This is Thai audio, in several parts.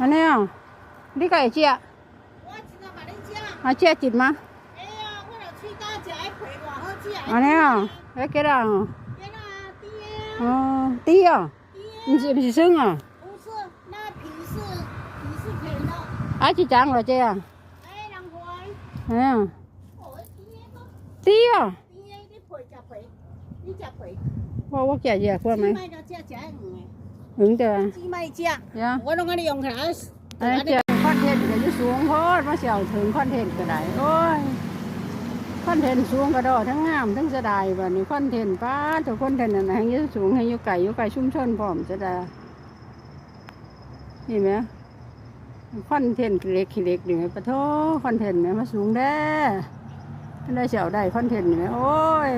อันนี้อ่ะนี่ไก่เจี๊ยอาเจี๊ยจิตมาอันนี้อ่ะเอ๊ะกี่ด่างอ๋อตีอ่ะไม่ใช่ไม่ใช่ซึ่งอ่ะอาจีจังเหรอเจ๊อ่ะเอ๊ะตีอ่ะว่าว่าแก่แย่กว่าไหม หึงเจี้ไม่เจียเวว่าต้องให้ได้ยองขนาดอันเจียคอนเทนต์จะยู่สูงโพดมาเสียวถึงคอนเทนต์ก็ได้โอ้ยคอนเทนต์สูงกระโดดทั้งงามทั้งสะได้บันี้คอนเทนต์ป้าตัวคอนเทนต์อะไรไหนอยู่สูงให้ยู่ไก่ยู่ไก่ชุ่มชนพร้อมจะได้เห็นไหมคอนเทนต์เล็กเล็กนึ่ไหมปะโถคอนเทนต์เนี่ยมาสูงได้ได้เสียวได้คอนเทนต์เนี่ไหมโอ้ย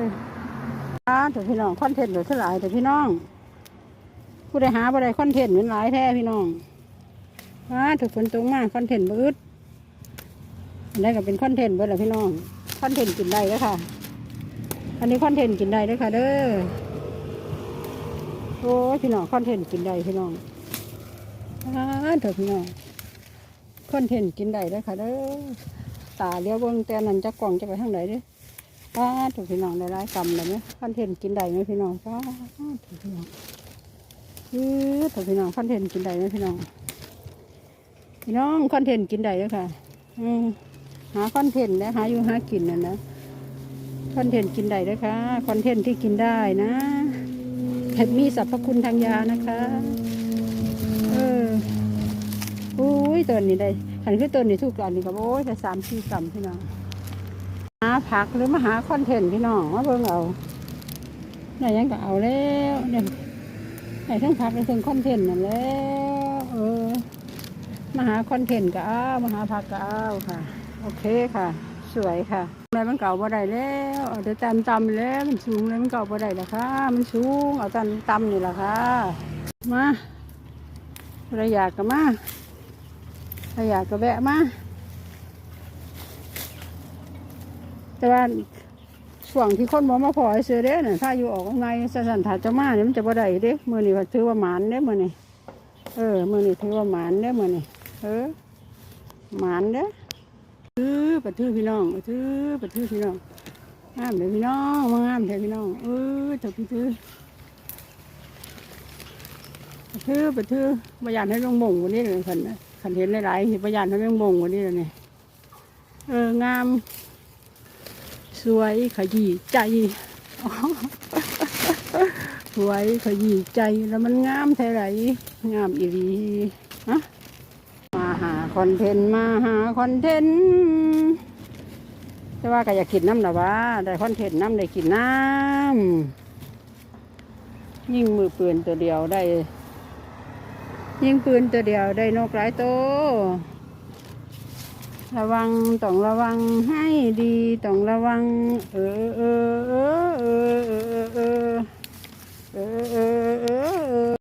อ่าแต่พี่น้องคอนเทนต์เหลือเท่าไหร่แต่พี่น้อง ผู้ใดหาผู้ใดคอนเทนต์เป็นหลายแท้พี่น้องว้าถูกฝนตกมากคอนเทนต์บืดอันนี้ก็เป็นคอนเทนต์เบิดแหละพี่น้องคอนเทนต์กินได้แล้วค่ะ อันนี้คอนเทนต์กินได้ด้วยค่ะ เด้อโอ้พี่น้องคอนเทนต์กินได้พี่น้องว้าเถอะพี่น้องคอนเทนต์กินได้ด้วยค่ะ เด้อตาเลี้ยวเบิ้งแต่นั้นจะกล่องจะไปทางไหนเด้อว้าถอะพี่น้องได้หลายกำเลยไหมคอนเทนต์กินได้ไหมพี่น้องว้าถอะพี่น้อง ยืดแต่พี่น้องคอนเทนต์กินได้ไหมพี่น้อง พี่น้องคอนเทนต์กินได้เลยค่ะ อืมหาคอนเทนต์นะหาอยู่หากินนะนะคอนเทนต์กินได้เลยค่ะคอนเทนต์ที่กินได้นะเห็ดมีสรรพคุณทางยานะคะ เอออุ้ยตัวนี้ได้หันคือตัวนี้ทุกอันนี่ก็โอ้ยแต่สามสี่กรัมพี่น้องหาผักหรือมาหาคอนเทนต์พี่น้องมาเบิ่งเอาเนี่ยยังก็เอาแล้วเนี่ย ไอ้ทั้งพักในทั้งคอนเทนต์นั่นแหละเออมาหาคอนเทนต์ก็เอามาหาพักก็เอาค่ะ โอเคค่ะ สวยค่ะแล้วมันเก่าบ่ได้แล้วเอาแต่ตามตำแล้วมันสูงแล้วมันเก่าบ่ได้ล้วค่ะ มันสูงเอาตามตำนี่แหละค่ะ มาระอยากก็มาระอยากก็แวะมาแต่ว่า ช่วงที่คนบ่มาพอให้ซื้อเด้น่ะถ้าอยู่ออกไงสสันถาจะมาเนี่ยมันจะบ่ได้เด้มือนี่ถือว่าหมานเด้มือนี่เออมือนี่ถือว่าหมานเด้มือนี่เออหมานเด้ถือปะถือพี่น้องปถือปะถือพี่น้องงามเลยพี่น้องมางามเลยพี่น้องเออเถอะพี่ถือถือปะถือประหยัดให้ลงมงวันนี้เลยคันนะคันเห็นหลายๆเห็นประหยัดให้ลงมงวันนี้เลยเนี่ยเอองาม สวยขยี้ใจสวยขยี้ใจแล้วมันงามเท่าไหร่งามอีหลีฮะมาหาคอนเทนต์มาหาคอนเทนต์แต่ว่าก็อยากกินน้ำนะว่าได้คอนเทนต์น้ำได้กินน้ำยิ่งมือปืนตัวเดียวได้ ยิ่งปืนตัวเดียวได้นกหลายตัว ระวังต้องระวังให้ดีต้องระวัง เออเออเออเออเออเออ